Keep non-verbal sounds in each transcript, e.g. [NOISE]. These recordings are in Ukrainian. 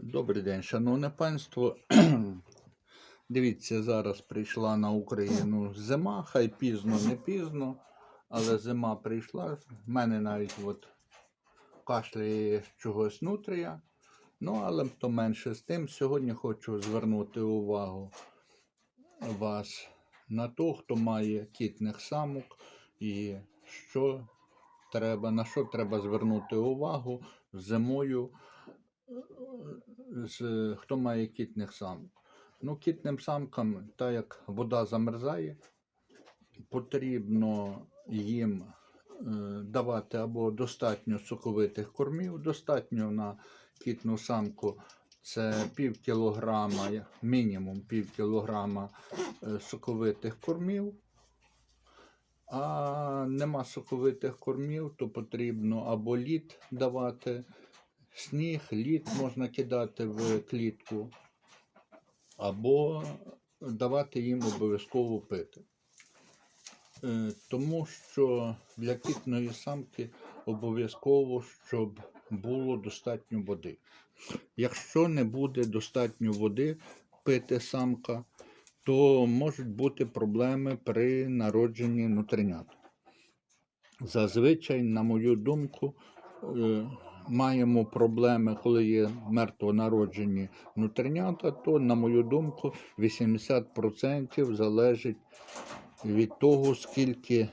Добрий день, шановне панство. [CLEARS THROAT] Дивіться, зараз прийшла на Україну зима, хай пізно, не пізно, але зима прийшла. В мене навіть от кашляє чогось нутрія. Ну, але то менше з тим. Сьогодні хочу звернути увагу вас на то, хто має кітних самок і що треба, на що треба звернути увагу зимою з, хто має кітних самок. Ну, кітним самкам, так як вода замерзає, потрібно їм е, давати або достатньо соковитих кормів, достатньо на кітну самку це пів кілограма, мінімум пів кілограма е, соковитих кормів. А нема соковитих кормів, то потрібно або лід давати, сніг, лід можна кидати в клітку, або давати їм обов'язково пити. Е, Тому що для кітної самки обов'язково, щоб було достатньо води. Якщо не буде достатньо води пити самка, то можуть бути проблеми при народженні нутринят. Зазвичай, на мою думку, е, маємо проблеми, коли є мертвонароджені нутринята, то, на мою думку, 80% залежить від того, скільки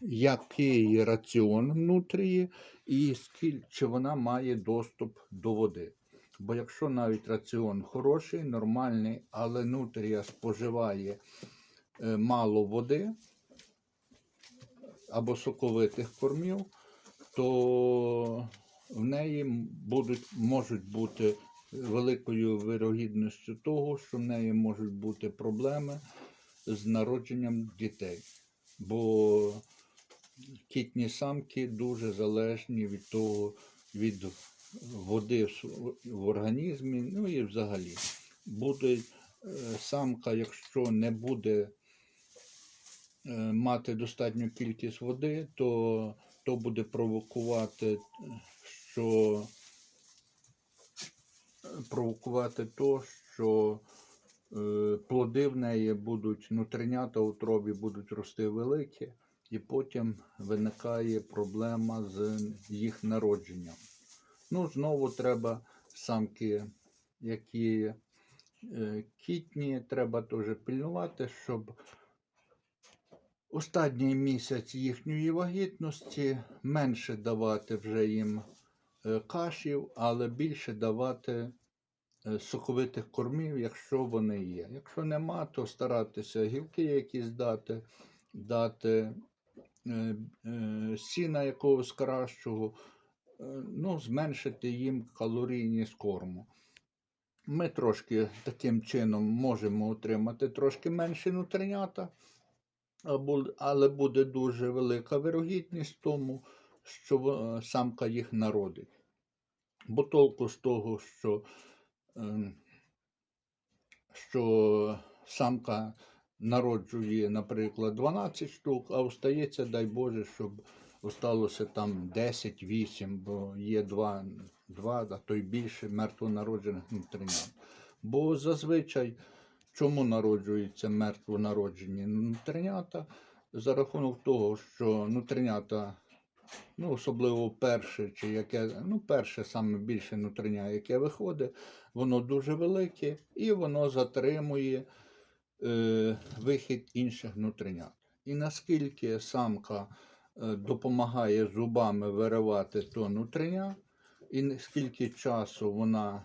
який раціон нутрії і скільки чи вона має доступ до води. Бо якщо навіть раціон хороший, нормальний, але нутрія споживає е, мало води або соковитих кормів, то в неї будуть, можуть бути великою вирогідністю того, що в неї можуть бути проблеми з народженням дітей. Бо кітні самки дуже залежні від того, від води в організмі, ну і взагалі. Буде е, самка, якщо не буде мати достатню кількість води, то, то буде провокувати, е, що провокувати то, що е, плоди в неї будуть, нутринята у утробі будуть рости великі, і потім виникає проблема з їх народженням. Ну, знову треба самки, які е, кітні, треба теж пильнувати, щоб останній місяць їхньої вагітності менше давати вже їм е, кашів, але більше давати е, соковитих кормів, якщо вони є. Якщо нема, то старатися гілки якісь дати, дати е, сіна якогось кращого, ну, зменшити їм калорійність корму. Ми трошки таким чином можемо отримати трошки менші нутринята, але буде дуже велика вирогідність тому, що е, самка їх народить. Бо толку з того, що, ем, що самка народжує, наприклад, 12 штук, а остається, дай Боже, щоб осталося там 10-8, бо є 2, 2, а то й більше мертвонароджених нутринят. Бо зазвичай чому народжуються мертвонароджені нутринята? За рахунок того, що нутринята, ну, особливо перше, чи яке, ну, перше саме більше нутриня, яке виходить, воно дуже велике і воно затримує е, вихід інших нутринят. І наскільки самка е, допомагає зубами виривати то нутриня, і скільки часу вона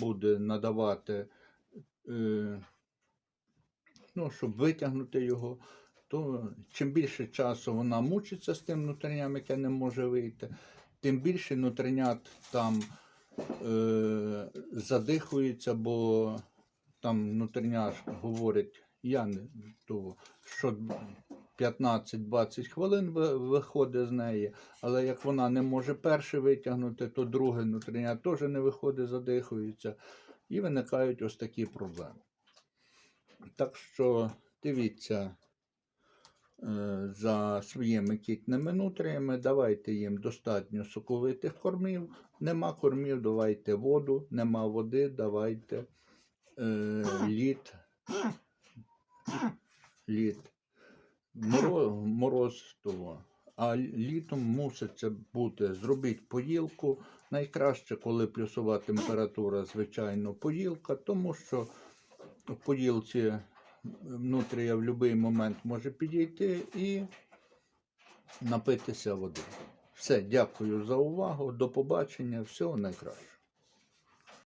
буде надавати, е, ну, щоб витягнути його, то чим більше часу вона мучиться з тим нутриням, яке не може вийти, тим більше нутринят там е, задихується, бо там нутриня говорить, я не то, що 15-20 хвилин виходить з неї, але як вона не може перше витягнути, то друге нутриня теж не виходить, задихується, і виникають ось такі проблеми. Так що дивіться, е, за своїми кітними нутріями. Давайте їм достатньо соковитих кормів. Нема кормів, давайте воду, нема води, давайте е, лід. Лід. Мороз, мороз того. А літом мусить це бути зробити поїлку. Найкраще, коли плюсова температура, звичайно, поїлка, тому що в поїлці внутрія в будь-який момент може підійти і напитися води. Все, дякую за увагу. До побачення. Всього найкращого.